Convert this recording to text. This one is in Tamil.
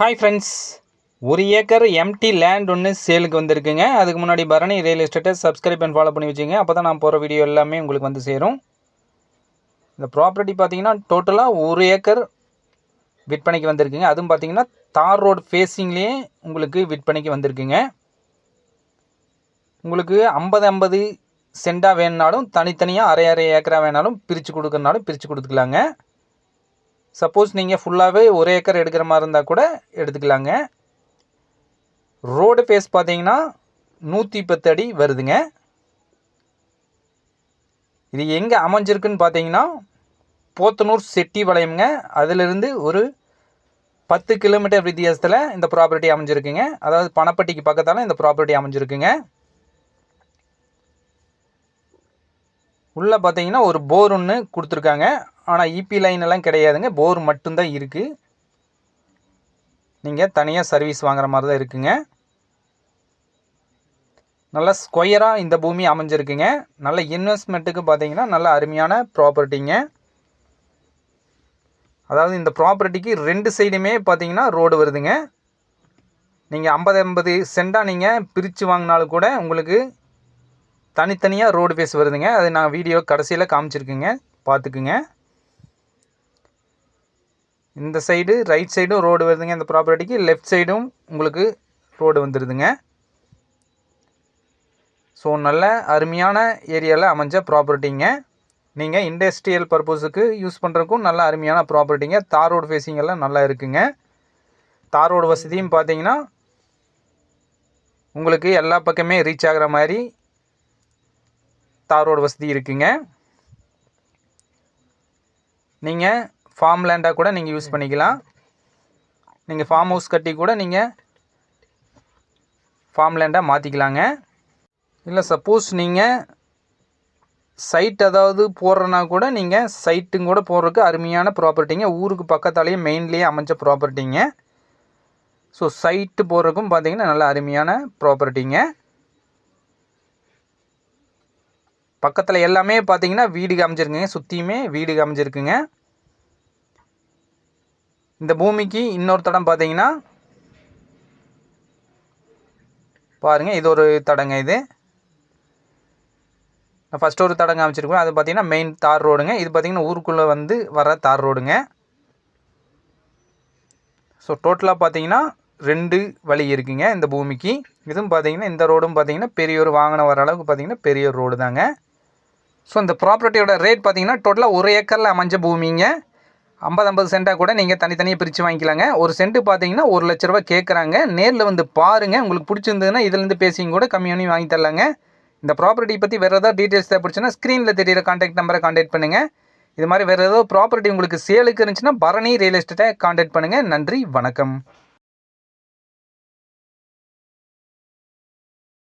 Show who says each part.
Speaker 1: ஹாய் ஃப்ரெண்ட்ஸ் ஒரு ஏக்கர் எம்டி லேண்ட் ஒன்று சேலுக்கு வந்திருக்குங்க. அதுக்கு முன்னாடி பரணி ரியல் எஸ்டேட்டை சப்ஸ்கிரைப் அண்ட் ஃபாலோ பண்ணி வச்சுங்க அப்போ தான் நான் போகிற வீடியோ எல்லாமே உங்களுக்கு வந்து சேரும். இந்த ப்ராப்பர்ட்டி பார்த்தீங்கன்னா டோட்டலாக ஒரு ஏக்கர் விற்பனைக்கு வந்திருக்குங்க. அதுவும் பார்த்தீங்கன்னா தார் ரோடு ஃபேஸிங்லேயே உங்களுக்கு விற்பனைக்கு வந்திருக்குங்க. உங்களுக்கு ஐம்பது ஐம்பது சென்டாக வேணுனாலும் தனித்தனியாக அரை அரை ஏக்கராக வேணாலும் பிரித்து கொடுக்குறனாலும் பிரித்து கொடுத்துக்கலாங்க. சப்போஸ் நீங்கள் ஃபுல்லாகவே ஒரு ஏக்கர் எடுக்கிற மாதிரி இருந்தால் கூட எடுத்துக்கலாங்க. ரோடு ஃபேஸ் பார்த்தீங்கன்னா நூற்றி பத்து அடி வருதுங்க. இது எங்கே அமைஞ்சிருக்குன்னு பார்த்தீங்கன்னா போத்தனூர் செட்டி வளையம்ங்க. அதிலிருந்து ஒரு பத்து கிலோமீட்டர் வித்தியாசத்தில் இந்த ப்ராப்பர்ட்டி அமைஞ்சிருக்குங்க. அதாவது பணப்பட்டிக்கு பக்கத்தால் இந்த ப்ராப்பர்ட்டி அமைஞ்சிருக்குங்க. உள்ளே பார்த்தீங்கன்னா ஒரு போர் ஒன்று கொடுத்துருக்காங்க. ஆனால் இபி லைன் எல்லாம் கிடையாதுங்க. போர் மட்டும்தான் இருக்குது நீங்கள் தனியாக சர்வீஸ் வாங்குற மாதிரி தான் இருக்குங்க. நல்ல ஸ்கொயராக இந்த பூமி அமைஞ்சிருக்குங்க. நல்ல இன்வெஸ்ட்மெண்ட்டுக்கு பார்த்தீங்கன்னா நல்ல அருமையான ப்ராப்பர்ட்டிங்க அதாவது இந்த ப்ராப்பர்ட்டிக்கு ரெண்டு சைடுமே பார்த்தீங்கன்னா ரோடு வருதுங்க. நீங்கள் ஐம்பது ஐம்பது சென்டாக நீங்கள் பிரித்து வாங்கினாலும் கூட உங்களுக்கு தனித்தனியாக ரோடு ஃபேஸ் வருதுங்க. அது நான் வீடியோ கடைசியில் காமிச்சிருக்குங்க. பார்த்துக்குங்க இந்த சைடு ரைட் சைடும் ரோடு வருதுங்க. இந்த ப்ராப்பர்ட்டிக்கு லெஃப்ட் சைடும் உங்களுக்கு ரோடு வந்துடுதுங்க ஸோ நல்ல அருமையான ஏரியாவில் அமைஞ்ச ப்ராப்பர்ட்டிங்க நீங்கள் இண்டஸ்ட்ரியல் பர்பஸுக்கு யூஸ் பண்ணுறதுக்கும் நல்ல அருமையான ப்ராப்பர்ட்டிங்க தார் ரோடு ஃபேஸிங் எல்லாம் நல்லா இருக்குங்க. தார் ரோடு வசதியும் பார்த்தீங்கன்னா உங்களுக்கு எல்லா பக்கமே ரீச் ஆகிற மாதிரி தார் ரோடு வசதி இருக்குங்க. நீங்கள் ஃபார்ம் லேண்டாக கூட நீங்கள் யூஸ் பண்ணிக்கலாம். நீங்கள் ஃபார்ம் ஹவுஸ் கட்டி கூட நீங்கள் ஃபார்ம் லேண்டாக மாற்றிக்கலாங்க இல்லை சப்போஸ் நீங்கள் சைட் அதாவது போடுறனா கூட நீங்கள் சைட்டும் கூட போடுறதுக்கு அருமையான ப்ராப்பர்ட்டிங்க ஊருக்கு பக்கத்தாலேயே மெயின்லேயே அமைஞ்ச ப்ராப்பர்ட்டிங்க ஸோ சைட்டு போடுறதுக்கும் பார்த்தீங்கன்னா நல்ல அருமையான ப்ராப்பர்ட்டிங்க பக்கத்தில் எல்லாமே பார்த்தீங்கன்னா வீடு காமிச்சிருக்குங்க. சுற்றியுமே வீடு காமிச்சிருக்குங்க. இந்த பூமிக்கு இன்னொரு தடம் பார்த்தீங்கன்னா பாருங்கள் இது ஒரு தடங்க இது. நான் ஃபஸ்ட்டு ஒரு தடங்க அமைச்சிருக்கோம் அது பார்த்தீங்கன்னா மெயின் தார் ரோடுங்க. இது பார்த்தீங்கன்னா ஊருக்குள்ளே வந்து வர தார் ரோடுங்க. ஸோ டோட்டலாக பார்த்தீங்கன்னா ரெண்டு வழி இருக்குங்க இந்த பூமிக்கு. இதுவும் பார்த்தீங்கன்னா இந்த ரோடும் பார்த்தீங்கன்னா பெரிய ஒரு வாகனம் வர அளவுக்கு பார்த்தீங்கன்னா பெரிய ரோடு தாங்க ஸோ இந்த ப்ராப்பர்ட்டியோட ரேட் பார்த்தீங்கன்னா டோட்டலாக ஒரு ஏக்கரில் அமைஞ்ச பூமிங்க. ஐம்பது ஐம்பது சென்ட்டாக கூட நீங்கள் தனித்தனியாக பிரித்து வாங்கிக்கலாங்க. ஒரு சென்ட்டு பார்த்தீங்கன்னா ஒரு லட்ச ரூபா கேட்குறாங்க நேரில் வந்து பாருங்கள் உங்களுக்கு பிடிச்சிருந்ததுன்னா இதுலேருந்து பேசிங்க கூட கம்மி பண்ணி வாங்கி தரலாங்க. இந்த ப்ராப்பர்ட்டி பற்றி வேறு ஏதாவது டீட்டெயில்ஸ் தேவைப்படுச்சுன்னா ஸ்க்ரீனில் தெரியிற காண்டாக்ட் நம்பரை காண்டாக்ட் பண்ணுங்கள் இது மாதிரி வேறு ஏதாவது ப்ராப்பர்ட்டி உங்களுக்கு சேலுக்கு இருந்துச்சுன்னா பரணி ரியல் எஸ்டேட்டை காண்டாக்ட் பண்ணுங்கள் நன்றி வணக்கம்.